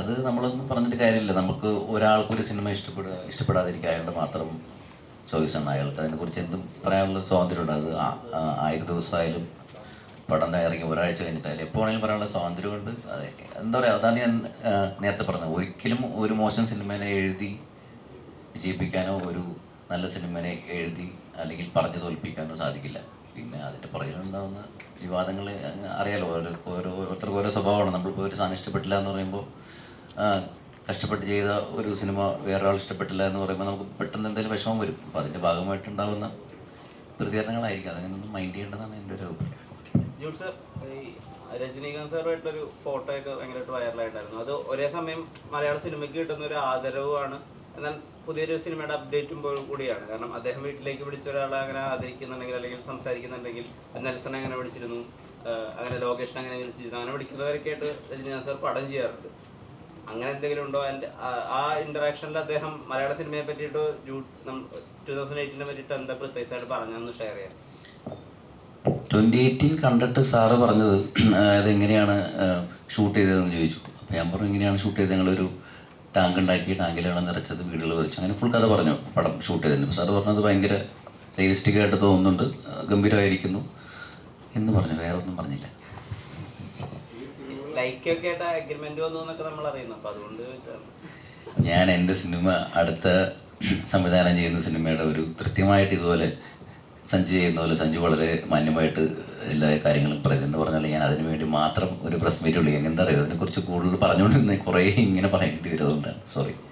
അത് നമ്മളൊന്നും പറഞ്ഞിട്ട് കാര്യമില്ല. നമുക്ക് ഒരാൾക്ക് ഒരു സിനിമ ഇഷ്ടപ്പെടുക ഇഷ്ടപ്പെടാതിരിക്കുക അയാളുടെ മാത്രം ചോയ്സാണ് അയാൾക്ക് അതിനെക്കുറിച്ച് എന്തും പറയാനുള്ള സ്വാതന്ത്ര്യമുണ്ട് അത് ആയിരം ദിവസമായാലും പടം ഇറങ്ങി ഒരാഴ്ച കഴിഞ്ഞിട്ടായാലും എപ്പോൾ വേണമെങ്കിലും പറയാനുള്ള സ്വാതന്ത്ര്യമുണ്ട് അത് എന്താ പറയുക അതാണ് ഞാൻ നേരത്തെ പറഞ്ഞത്. ഒരിക്കലും ഒരു മോശം സിനിമേനെ എഴുതി വിജയിപ്പിക്കാനോ ഒരു നല്ല സിനിമേനെ എഴുതി അല്ലെങ്കിൽ പറഞ്ഞു തോൽപ്പിക്കാനോ സാധിക്കില്ല. പിന്നെ അതിന്റെ പുറകിലുണ്ടാകുന്ന വിവാദങ്ങൾ അറിയാലോ. ഓരോ ഓരോ ഓരോരുത്തർക്കും ഓരോ സ്വഭാവമാണ്. നമ്മളിപ്പോൾ ഒരു സാധനം ഇഷ്ടപ്പെട്ടില്ല എന്ന് പറയുമ്പോൾ കഷ്ടപ്പെട്ട് ചെയ്ത ഒരു സിനിമ വേറൊരാൾ ഇഷ്ടപ്പെട്ടില്ല എന്ന് പറയുമ്പോൾ നമുക്ക് പെട്ടെന്ന് എന്തെങ്കിലും വിഷമം വരും. അപ്പോൾ അതിന്റെ ഭാഗമായിട്ടുണ്ടാകുന്ന പ്രതികരണങ്ങളായിരിക്കും. അതങ്ങനെ മൈൻഡ് ചെയ്യേണ്ടതാണ് എന്റെ ഒരു അഭിപ്രായം. രജനീകാന്ത് സാറുമായിട്ടൊരു ഫോട്ടോ ഒക്കെ ഭയങ്കരമായിട്ട് വൈറലായിട്ടായിരുന്നു അത് ഒരേ സമയം മലയാള സിനിമയ്ക്ക് കിട്ടുന്ന ഒരു ആദരവുമാണ്. എന്നാൽ പുതിയൊരു സിനിമയുടെ അപ്ഡേറ്റും കൂടിയാണ്. കാരണം അദ്ദേഹം വീട്ടിലേക്ക് വിളിച്ച ഒരാളെ അങ്ങനെ ആദരിക്കുന്നുണ്ടെങ്കിൽ അല്ലെങ്കിൽ സംസാരിക്കുന്നുണ്ടെങ്കിൽ നെൽസൺ അങ്ങനെ വിളിച്ചിരുന്നു? അങ്ങനെ ലോകേഷൻ അങ്ങനെ വിളിച്ചിരുന്നു? അങ്ങനെ വിളിക്കുന്നവരൊക്കെ ആയിട്ട് രജനീകാന്ത് സാർ പടം ചെയ്യാറുണ്ട്. അങ്ങനെ എന്തെങ്കിലും ഉണ്ടോ? ആൻഡ് ആ- ഇന്ററാക്ഷനിൽ അദ്ദേഹം മലയാള സിനിമയെ പറ്റിയിട്ട് ടൂ തൗസൻഡ് എയ്റ്റീനെ പറ്റിയിട്ട് എന്താ പ്രിസൈസ് ആയിട്ട് പറഞ്ഞതെന്ന് ഷെയർ ചെയ്യാം. ട്വന്റി എയ്റ്റീൻ കണ്ടിട്ട് സാറ് പറഞ്ഞത് അത് എങ്ങനെയാണ് ഷൂട്ട് ചെയ്തതെന്ന് ചോദിച്ചു. അപ്പോൾ ഞാൻ പറഞ്ഞു എങ്ങനെയാണ് ഷൂട്ട് ചെയ്തത്? ഞങ്ങളൊരു ടാങ്ക് ഉണ്ടാക്കി ടാങ്കിലാണ് നിറച്ചത് വീടുകൾ വരച്ചു. അങ്ങനെ ഫുൾ കഥ പറഞ്ഞു പടം ഷൂട്ട് അപ്പോൾ സാറ് പറഞ്ഞത് ഭയങ്കര റിയലിസ്റ്റിക് ആയിട്ട് തോന്നുന്നുണ്ട് ഗംഭീരമായിരിക്കുന്നു എന്ന് പറഞ്ഞു. വേറെ ഒന്നും പറഞ്ഞില്ല. ഞാൻ എന്റെ സിനിമ അടുത്ത സംവിധാനം ചെയ്യുന്ന സിനിമയുടെ ഒരു കൃത്യമായിട്ട് ഇതുപോലെ സഞ്ജു ചെയ്യുന്ന പോലെ സഞ്ജു വളരെ മാന്യമായിട്ട് എല്ലാ കാര്യങ്ങളും പറയുന്നത് പറഞ്ഞാൽ ഞാൻ അതിനു വേണ്ടി മാത്രം ഒരു പ്രസ് മീറ്റ് വിളിക്കാം എന്താ പറയുക അതിനെക്കുറിച്ച് കൂടുതൽ പറഞ്ഞുകൊണ്ടിരുന്ന കുറേ ഇങ്ങനെ പറയേണ്ടി വരുന്നതുകൊണ്ടാണ്. സോറി